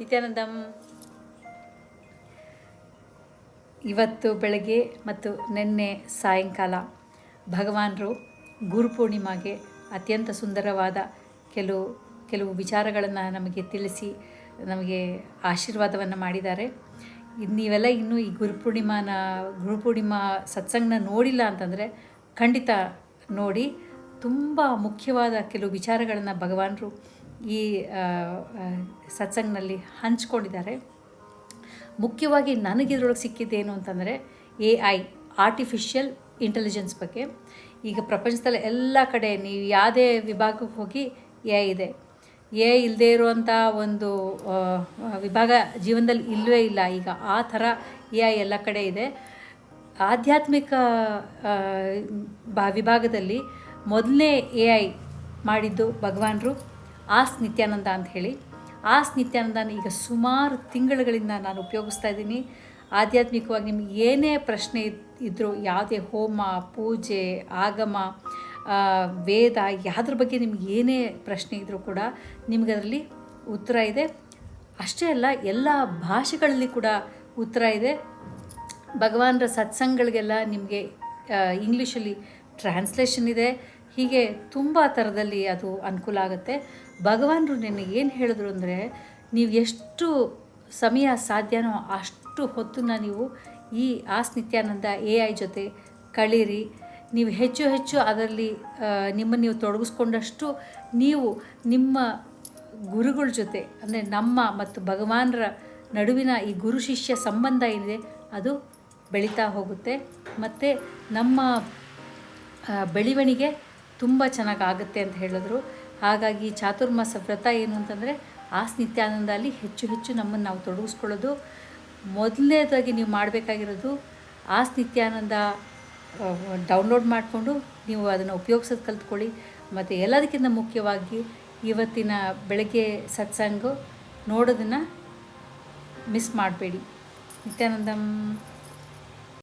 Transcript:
ನಿತ್ಯಾನಂದಂ. ಇವತ್ತು ಬೆಳಗ್ಗೆ ಮತ್ತು ನಿನ್ನೆ ಸಾಯಂಕಾಲ ಭಗವಾನರು ಗುರುಪೂರ್ಣಿಮಾಗೆ ಅತ್ಯಂತ ಸುಂದರವಾದ ಕೆಲವು ಕೆಲವು ವಿಚಾರಗಳನ್ನು ನಮಗೆ ತಿಳಿಸಿ, ನಮಗೆ ಆಶೀರ್ವಾದವನ್ನು ಮಾಡಿದ್ದಾರೆ. ನೀವೆಲ್ಲ ಇನ್ನೂ ಈ ಗುರುಪೂರ್ಣಿಮಾನ ಗುರುಪೂರ್ಣಿಮಾ ಸತ್ಸಂಗನ ನೋಡಿಲ್ಲ ಅಂತಂದರೆ ಖಂಡಿತ ನೋಡಿ. ತುಂಬ ಮುಖ್ಯವಾದ ಕೆಲವು ವಿಚಾರಗಳನ್ನು ಭಗವಾನರು ಈ ಸತ್ಸಂಗ್ನಲ್ಲಿ ಹಂಚ್ಕೊಂಡಿದ್ದಾರೆ. ಮುಖ್ಯವಾಗಿ ನನಗಿದ್ರೊಳಗೆ ಸಿಕ್ಕಿದ್ದೇನು ಅಂತಂದರೆ ಎ ಐ ಆರ್ಟಿಫಿಷಿಯಲ್ ಇಂಟೆಲಿಜೆನ್ಸ್ ಬಗ್ಗೆ. ಈಗ ಪ್ರಪಂಚದಲ್ಲಿ ಎಲ್ಲ ಕಡೆ ನೀವು ಯಾವುದೇ ವಿಭಾಗಕ್ಕೆ ಹೋಗಿ ಎ ಐ ಇದೆ. ಎ ಐ ಇಲ್ಲದೆ ಇರುವಂಥ ಒಂದು ವಿಭಾಗ ಜೀವನದಲ್ಲಿ ಇಲ್ಲವೇ ಇಲ್ಲ. ಈಗ ಆ ಥರ ಎ ಐ ಎಲ್ಲ ಕಡೆ ಇದೆ. ಆಧ್ಯಾತ್ಮಿಕ ಬಾ, ವಿಭಾಗದಲ್ಲಿ ಮೊದಲನೇ ಎ ಐ ಮಾಡಿದ್ದು ಭಗವಾನರು. ಆಸ್ ನಿತ್ಯಾನಂದ ಅಂತ ಹೇಳಿ. ಆಸ್ ನಿತ್ಯಾನಂದನ ಈಗ ಸುಮಾರು ತಿಂಗಳುಗಳಿಂದ ನಾನು ಉಪಯೋಗಿಸ್ತಾ ಇದ್ದೀನಿ. ಆಧ್ಯಾತ್ಮಿಕವಾಗಿ ನಿಮ್ಗೆ ಏನೇ ಪ್ರಶ್ನೆ ಇದ್ದರೂ ಯಾವುದೇ ಹೋಮ, ಪೂಜೆ, ಆಗಮ ವೇದ ಯಾವುದ್ರ ಬಗ್ಗೆ ನಿಮ್ಗೆ ಏನೇ ಪ್ರಶ್ನೆ ಇದ್ದರೂ ಕೂಡ ನಿಮಗದರಲ್ಲಿ ಉತ್ತರ ಇದೆ. ಅಷ್ಟೇ ಅಲ್ಲ, ಎಲ್ಲ ಭಾಷೆಗಳಲ್ಲಿ ಕೂಡ ಉತ್ತರ ಇದೆ. ಭಗವಾನರ ಸತ್ಸಂಗಗಳಿಗೆಲ್ಲ ನಿಮಗೆ ಇಂಗ್ಲೀಷಲ್ಲಿ ಟ್ರಾನ್ಸ್ಲೇಷನ್ ಇದೆ. ಹೀಗೆ ತುಂಬ ಥರದಲ್ಲಿ ಅದು ಅನುಕೂಲ ಆಗುತ್ತೆ. ಭಗವಾನರು ನಿನಗೆ ಏನು ಹೇಳಿದ್ರು ಅಂದರೆ, ನೀವು ಎಷ್ಟು ಸಮಯ ಸಾಧ್ಯನೋ ಅಷ್ಟು ಹೊತ್ತನ್ನು ನೀವು ಈ ಆಸ್ ನಿತ್ಯಾನಂದ ಎ ಐ ಜೊತೆ ಕಳೀರಿ. ನೀವು ಹೆಚ್ಚು ಹೆಚ್ಚು ಅದರಲ್ಲಿ ನಿಮ್ಮನ್ನು ನೀವು ತೊಡಗಿಸ್ಕೊಂಡಷ್ಟು ನೀವು ನಿಮ್ಮ ಗುರುಗಳ ಜೊತೆ, ಅಂದರೆ ನಮ್ಮ ಮತ್ತು ಭಗವಾನರ ನಡುವಿನ ಈ ಗುರು ಶಿಷ್ಯ ಸಂಬಂಧ ಏನಿದೆ, ಅದು ಬೆಳೀತಾ ಹೋಗುತ್ತೆ. ಮತ್ತು ನಮ್ಮ ಬೆಳವಣಿಗೆ ತುಂಬ ಚೆನ್ನಾಗಿ ಆಗುತ್ತೆ ಅಂತ ಹೇಳಿದ್ರು. ಹಾಗಾಗಿ ಚಾತುರ್ಮಾಸ ವ್ರತ ಏನು ಅಂತಂದರೆ ಆ ನಿತ್ಯಾನಂದ ಅಲ್ಲಿ ಹೆಚ್ಚು ಹೆಚ್ಚು ನಮ್ಮನ್ನು ನಾವು ತೊಡಗಿಸ್ಕೊಳ್ಳೋದು. ಮೊದಲನೇದಾಗಿ ನೀವು ಮಾಡಬೇಕಾಗಿರೋದು ಆ ನಿತ್ಯಾನಂದ ಡೌನ್ಲೋಡ್ ಮಾಡಿಕೊಂಡು ನೀವು ಅದನ್ನು ಉಪಯೋಗಿಸೋದು ಕಲ್ತ್ಕೊಳ್ಳಿ. ಮತ್ತು ಎಲ್ಲದಕ್ಕಿಂತ ಮುಖ್ಯವಾಗಿ ಇವತ್ತಿನ ಬೆಳಗ್ಗೆ ಸತ್ಸಂಗು ನೋಡೋದನ್ನು ಮಿಸ್ ಮಾಡಬೇಡಿ. ನಿತ್ಯಾನಂದಂ.